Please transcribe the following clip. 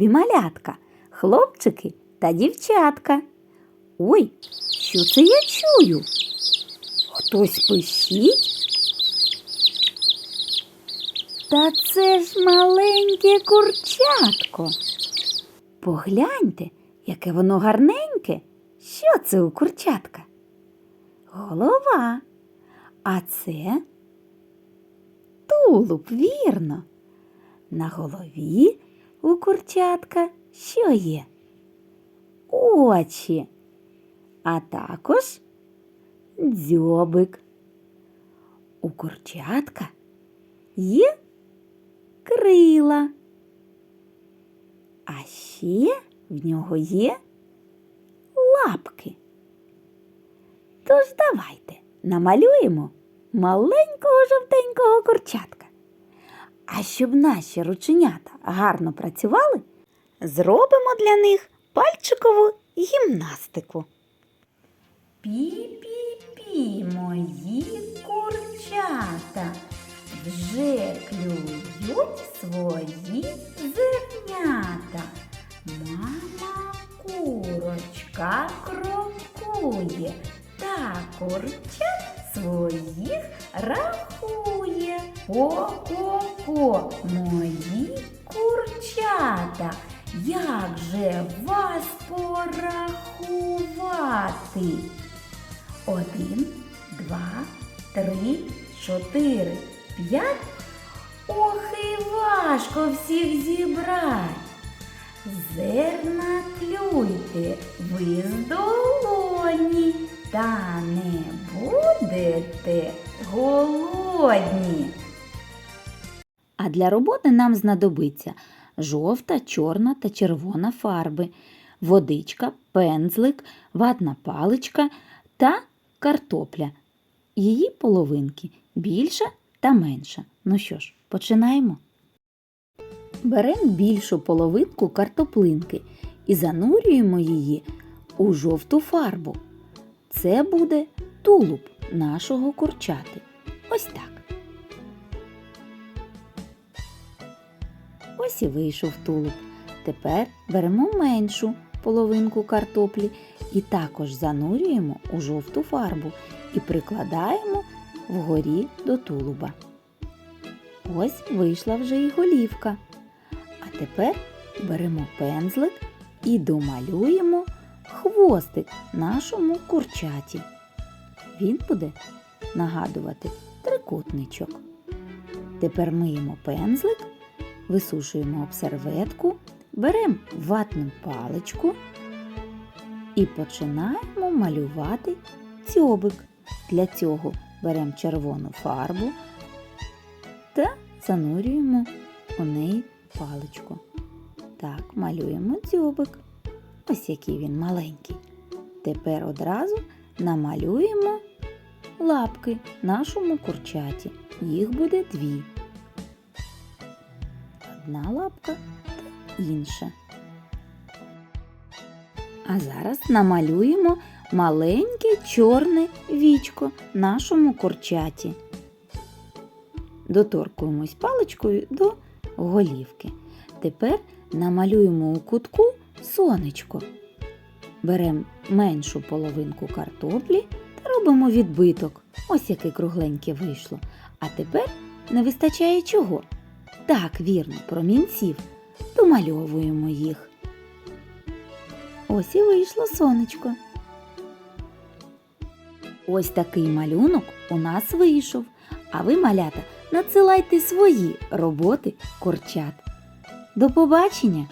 любі малятка, хлопчики та дівчатка. Ой, що це я чую? Хтось пищить? Та це ж маленьке курчатко. Погляньте, яке воно гарненьке. Що це у курчатка? Голова. А це тулуб, вірно. На голові у курчатка що є? Очі, а також дзьобик. У курчатка є крила. А ще в нього є лапки. Тож давайте намалюємо маленького жовтенького курчатка. А щоб наші рученята гарно працювали, зробимо для них пальчикову гімнастику. Пі-пі-пі, мої курчата вже клюють свої зернята. Мама курочка крокує та курчат своїх рахує. Ко-ко-ко, мої курчата, як же вас порахувати? Один, два, три, чотири, п'ять. Ох і важко всіх зібрать. Зерна клюйте ви з долоні, та не будете голодні. А для роботи нам знадобиться жовта, чорна та червона фарби, водичка, пензлик, ватна паличка та картопля. Її половинки більша та менша. Ну що ж, починаємо. Беремо більшу половинку картоплинки і занурюємо її у жовту фарбу. Це буде тулуб нашого курчати. Ось так. Ось і вийшов тулуб. Тепер беремо меншу половинку картоплі і також занурюємо у жовту фарбу і прикладаємо вгорі до тулуба. Ось вийшла вже і голівка. А тепер беремо пензлик і домалюємо хвостик нашому курчаті. Він буде нагадувати трикутничок. Тепер миємо пензлик, висушуємо об серветку, беремо ватну паличку і починаємо малювати дзьобик. Для цього беремо червону фарбу та занурюємо у неї паличку. Так, малюємо дзьобик. Ось який він маленький. Тепер одразу намалюємо лапки нашому курчаті. Їх буде дві. Одна лапка та інша. А зараз намалюємо маленьке чорне вічко нашому курчаті. Доторкуємось паличкою до голівки. Тепер намалюємо у кутку сонечко. Беремо меншу половинку картоплі та робимо відбиток. Ось яке кругленьке вийшло. А тепер не вистачає чого? Так, вірно, промінців. Домальовуємо їх. Ось і вийшло сонечко. Ось такий малюнок у нас вийшов. А ви, малята, надсилайте свої роботи курчат. До побачення!